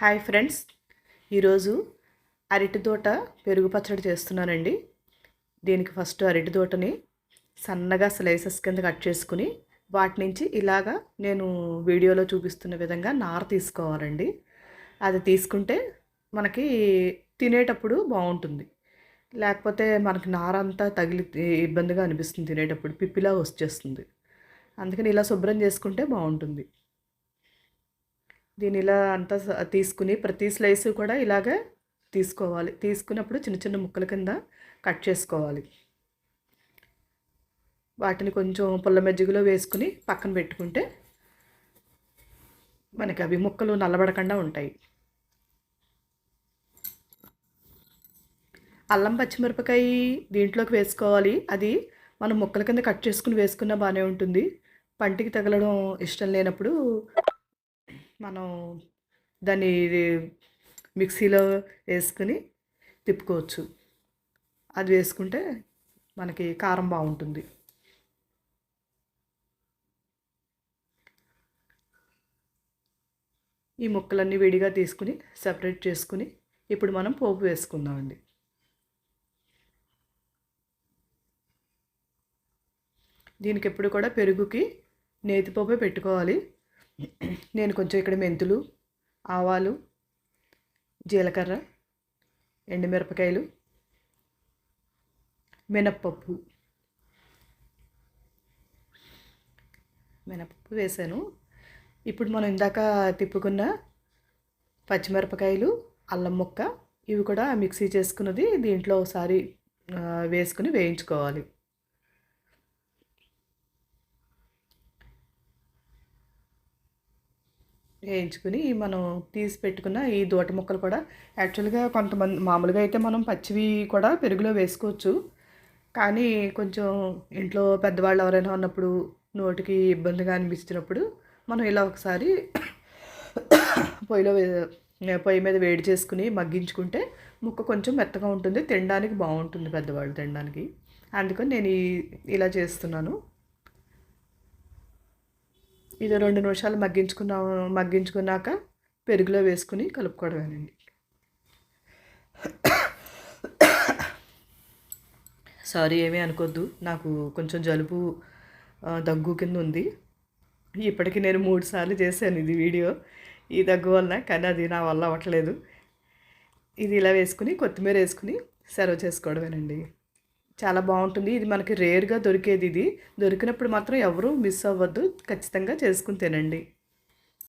Hi friends. ఈరోజు అరటి తోట పెరుగు పచ్చడి చేస్తున్నానండి. దీనికి ఫస్ట్ అరటి తోటని సన్నగా స్లైసెస్ కింద కట్ చేసుకుని వాటి నుంచి ఇలాగా నేను వీడియోలో చూపిస్తున్న విధంగా నార తీసుకోవాలండి. అది తీసుకుంటే మనకి తినేటప్పుడు బాగుంటుంది. లేకపోతే మనకి నార అంతా తగిలి ఇబ్బందిగా అనిపిస్తుంది తినేటప్పుడు. పిప్పిలా వచ్చేస్తుంది. అందుకని ఇలా శుభ్రం చేసుకుంటే బాగుంటుంది. దీని ఇలా అంతా తీసుకుని ప్రతి స్లైస్ కూడా ఇలాగే తీసుకోవాలి. తీసుకున్నప్పుడు చిన్న చిన్న ముక్కల కింద కట్ చేసుకోవాలి. వాటిని కొంచెం పుల్ల మజ్జిగలో వేసుకుని పక్కన పెట్టుకుంటే మనకి అవి ముక్కలు నల్లబడకుండా ఉంటాయి. అల్లం పచ్చిమిరపకాయ దీంట్లోకి వేసుకోవాలి. అది మనం ముక్కల కింద కట్ చేసుకుని వేసుకున్నా బాగానే ఉంటుంది. పంటికి తగలడం ఇష్టం లేనప్పుడు మనం దాన్ని మిక్సీలో వేసుకుని తిప్పుకోవచ్చు. అది వేసుకుంటే మనకి కారం బాగుంటుంది. ఈ ముక్కలన్నీ విడిగా తీసుకుని సపరేట్ చేసుకుని ఇప్పుడు మనం పోపు వేసుకుందామండి. దీనికి ఎప్పుడు కూడా పెరుగుకి నేతిపోపే పెట్టుకోవాలి. నేను కొంచెం ఇక్కడ మెంతులు ఆవాలు జీలకర్ర ఎండుమిరపకాయలు మినప్పప్పు. మినప్పప్పు వేసాను. ఇప్పుడు మనం ఇందాక తిప్పుకున్న పచ్చిమిరపకాయలు అల్లం ముక్క ఇవి కూడా మిక్సీ చేసుకున్నది దీంట్లో ఒకసారి వేసుకుని వేయించుకోవాలి. వేయించుకుని మనం తీసి పెట్టుకున్న ఈ దూట ముక్కలు కూడా యాక్చువల్గా కొంతమంది మామూలుగా అయితే మనం పచ్చివి కూడా పెరుగులో వేసుకోవచ్చు. కానీ కొంచెం ఇంట్లో పెద్దవాళ్ళు ఎవరైనా ఉన్నప్పుడు నోటికి ఇబ్బందిగా అనిపించినప్పుడు మనం ఇలా ఒకసారి పొయ్యిలో పొయ్యి మీద వేడి చేసుకుని మగ్గించుకుంటే ముక్క కొంచెం మెత్తగా ఉంటుంది తినడానికి బాగుంటుంది పెద్దవాళ్ళు తినడానికి. అందుకని నేను ఇలా చేస్తున్నాను. ఇది రెండు నిమిషాలు మగ్గించుకున్నా మగ్గించుకున్నాక పెరుగులో వేసుకుని కలుపుకోవడమేనండి. సారీ ఏమీ అనుకోద్దు. నాకు కొంచెం జలుబు దగ్గు కింద ఉంది. ఇప్పటికి నేను మూడు సార్లు చేశాను ఇది వీడియో. ఈ దగ్గు వల్ల కానీ అది నా వల్ల అవ్వట్లేదు. ఇది ఇలా వేసుకుని కొత్తిమీర వేసుకుని సర్వ్ చేసుకోవడమేనండి. చాలా బాగుంటుంది. ఇది మనకి రేర్గా దొరికేది ఇది. దొరికినప్పుడు మాత్రం ఎవరూ మిస్ అవ్వద్దు. ఖచ్చితంగా చేసుకుని తినండి.